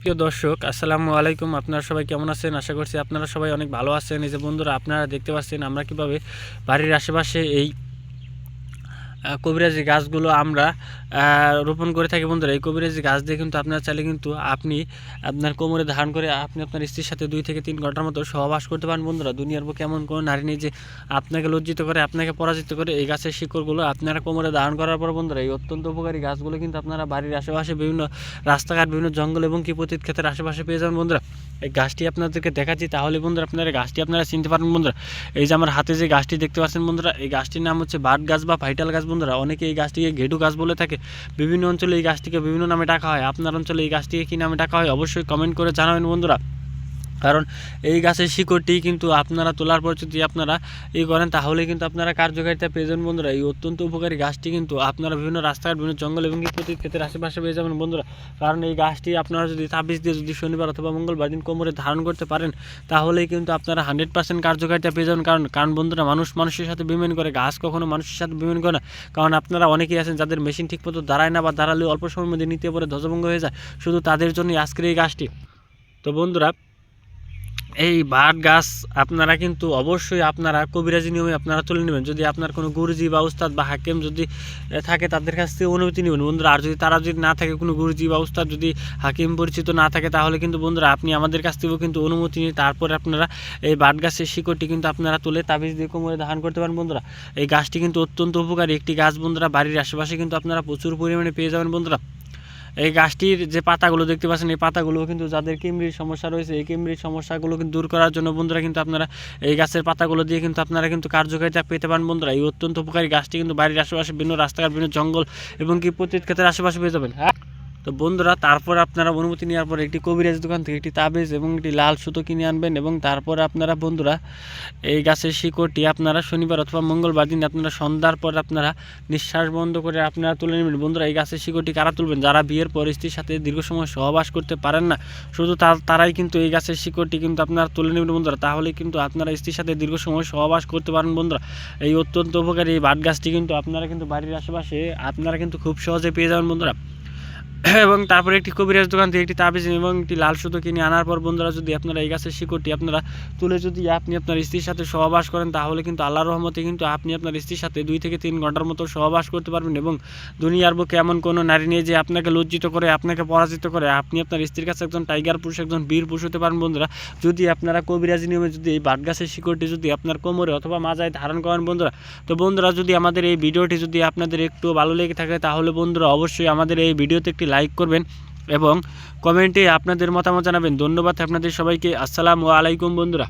প্রিয় দর্শক, আসসালামু আলাইকুম। আপনারা সবাই কেমন আছেন? আশা করছি আপনারা সবাই অনেক ভালো আছেন। এই যে বন্ধুরা, আপনারা দেখতে পাচ্ছেন আমরা কীভাবে বাড়ির আশেপাশে এই কবিরাজি গাছগুলো আমরা রোপণ করে থাকি বন্ধুরা, এই কবিরাজি গাছ দিয়ে কিন্তু আপনারা চাইলে কিন্তু আপনি আপনার কোমরে ধারণ করে আপনি আপনার স্ত্রীর সাথে দুই থেকে তিন ঘণ্টার মতো সহবাস করতে পারেন বন্ধুরা। দুনিয়ার বুকে এমন কোনো নারী নেই যে আপনাকে লজ্জিত করে, আপনাকে পরাজিত করে এই গাছের শিকড়গুলো আপনারা কোমরে ধারণ করার পর বন্ধুরা, এই অত্যন্ত উপকারী গাছগুলো কিন্তু আপনারা বাড়ির আশেপাশে বিভিন্ন রাস্তাঘাট, বিভিন্ন জঙ্গল এবং কি পতিত ক্ষেতের আশেপাশে পেয়ে যাবেন বন্ধুরা। এই গাছটি আপনাদেরকে দেখাচ্ছি, তাহলে বন্ধুরা আপনারা গাছটি আপনারা চিনতে পারবেন বন্ধুরা। এই যে আমার হাতে যে গাছটি দেখতে পাচ্ছেন বন্ধুরা, এই গাছটির নাম হচ্ছে বাট গাছ বা ভাইটাল গাছ বন্ধুরা, অনেকে এই গাছটিকে ঘেটু গাছ বলে থাকে। বিভিন্ন অঞ্চলে এই গাছটিকে বিভিন্ন নামে ডাকা হয়। আপনার অঞ্চলে এই গাছটিকে কী নামে ডাকা হয় অবশ্যই কমেন্ট করে জানাবেন বন্ধুরা। কারণ এই গাছের শিকড়টি কিন্তু আপনারা তোলার পর যদি আপনারা ই করেন, তাহলে কিন্তু আপনারা কার্যকারিতা পেয়ে যাবেন বন্ধুরা। এই অত্যন্ত উপকারী গাছটি কিন্তু আপনারা বিভিন্ন রাস্তাঘাট, বিভিন্ন জঙ্গল এবং প্রতি ক্ষেতের আশেপাশে পেয়ে যাবেন বন্ধুরা। কারণ এই গাছটি আপনারা যদি তাবিজ দিয়ে যদি শনিবার অথবা মঙ্গলবার দিন কোমরে ধারণ করতে পারেন, তাহলেই কিন্তু আপনারা হান্ড্রেড পার্সেন্ট কার্যকারিতা পেয়ে যাবেন। কারণ কারণ বন্ধুরা, মানুষ মানুষের সাথে বিমান করে, গাছ কখনো মানুষের সাথে বিমান করে না। কারণ আপনারা অনেকেই আছেন যাদের মেশিন ঠিকমতো দাঁড়ায় না বা দাঁড়ালে অল্প সময়ের মধ্যে নিতে পরে ধ্বজভঙ্গ হয়ে যায়। শুধু তাদের জন্যই আজকের এই গাছটি। তো বন্ধুরা এই বাট গাছ আপনারা কিন্তু অবশ্যই আপনারা কবিরাজি নিয়মে আপনারা তুলে নেবেন। যদি আপনার কোনো গুরুজি বা উস্তাদ বা হাকিম যদি থাকে তাদের কাছ থেকে অনুমতি নেবেন। বন্ধুরা, আর যদি তারা যদি না থাকে, কোনো গুরুজি বা উস্তাদ যদি হাকিম পরিচিত না থাকে, তাহলে কিন্তু বন্ধুরা আপনি আমাদের কাছ থেকেও কিন্তু অনুমতি নিয়ে তারপরে আপনারা এই বাট গাছের শিকড়টি কিন্তু আপনারা তুলে তাবিজ দিয়ে কোমরে ধারণ করতে পারেন বন্ধুরা। এই গাছটি কিন্তু অত্যন্ত উপকারী একটি গাছ বন্ধুরা। বাড়ির আশেপাশে কিন্তু আপনারা প্রচুর পরিমাণে পেয়ে যাবেন বন্ধুরা। এই গাছটির যে পাতাগুলো দেখতে পাচ্ছেন, এই পাতাগুলো কিন্তু যাদের কিমরির সমস্যা রয়েছে, এই কিমরির সমস্যাগুলো কিন্তু দূর করার জন্য বন্ধুরা কিন্তু আপনারা এই গাছের পাতাগুলো দিয়ে কিন্তু আপনারা কিন্তু কার্যকারিতা পেতে পারেন বন্ধুরা। এই অত্যন্ত উপকারী গাছটি কিন্তু বাড়ির আশেপাশে বিভিন্ন রাস্তাঘাট বিভিন্ন জঙ্গল এবং কি প্রতীত ক্ষেত্রের আশেপাশে পেয়ে যাবেন হ্যাঁ? তো বন্ধুরা, তারপর আপনারা অনুমতি নেওয়ার পর একটি কবিরাজ দোকান থেকে একটি তাবিজ এবং একটি লাল সুতো কিনে আনবেন এবং তারপর আপনারা বন্ধুরা, এই গাছের শিকড়টি আপনারা শনিবার অথবা মঙ্গলবার দিন আপনারা সন্ধ্যার পর আপনারা নিঃশ্বাস বন্ধ করে আপনারা তুলে নেবেন। বন্ধুরা, এই গাছের শিকড়টি কারা তুলবেন? যারা বিয়ের পর স্ত্রীর সাথে দীর্ঘ সময় সহবাস করতে পারেন না, শুধু তার- তারাই কিন্তু এই গাছের শিকড়টি কিন্তু আপনারা তুলে নেবেন বন্ধুরা। তাহলে কিন্তু আপনারা স্ত্রীর সাথে দীর্ঘ সময় সহবাস করতে পারেন বন্ধুরা। এই অত্যন্ত উপকারী এই বাট গাছটি কিন্তু আপনারা কিন্তু বাড়ির আশেপাশে আপনারা কিন্তু খুব সহজে পেয়ে যাবেন বন্ধুরা। এবং তারপরে একটি কবিরাজ দোকান থেকে একটি তাবিজ এবং একটি লাল সুতো কিনে আনার পর বন্ধুরা যদি আপনারা এই গাছের শিকড়টি আপনারা তুলে যদি আপনি আপনার স্ত্রীর সাথে সহবাস করেন, তাহলে কিন্তু আল্লাহ রহমতে কিন্তু আপনি আপনার স্ত্রীর সাথে দুই থেকে তিন ঘণ্টার মতো সহবাস করতে পারবেন এবং দুনিয়ার বুকে এমন কোনো নারী নেই যে আপনাকে লজ্জিত করে, আপনাকে পরাজিত করে, আপনি আপনার স্ত্রীর কাছে একজন টাইগার পুরুষ, একজন বীর পুরুষ হতে পারেন বন্ধুরা। যদি আপনারা কবিরাজ নিয়মে যদি এই বাট গাছের শিকড়টি যদি আপনার কোমরে অথবা মাজায় ধারণ করেন বন্ধুরা, তো বন্ধুরা যদি আমাদের এই ভিডিওটি যদি আপনাদের একটু ভালো লেগে থাকে, তাহলে বন্ধুরা অবশ্যই আমাদের এই ভিডিওতে একটি লাইক করবেন এবং কমেন্টে আপনাদের মতামত জানাবেন। ধন্যবাদ আপনাদের সবাইকে। আসসালামু আলাইকুম বন্ধুরা।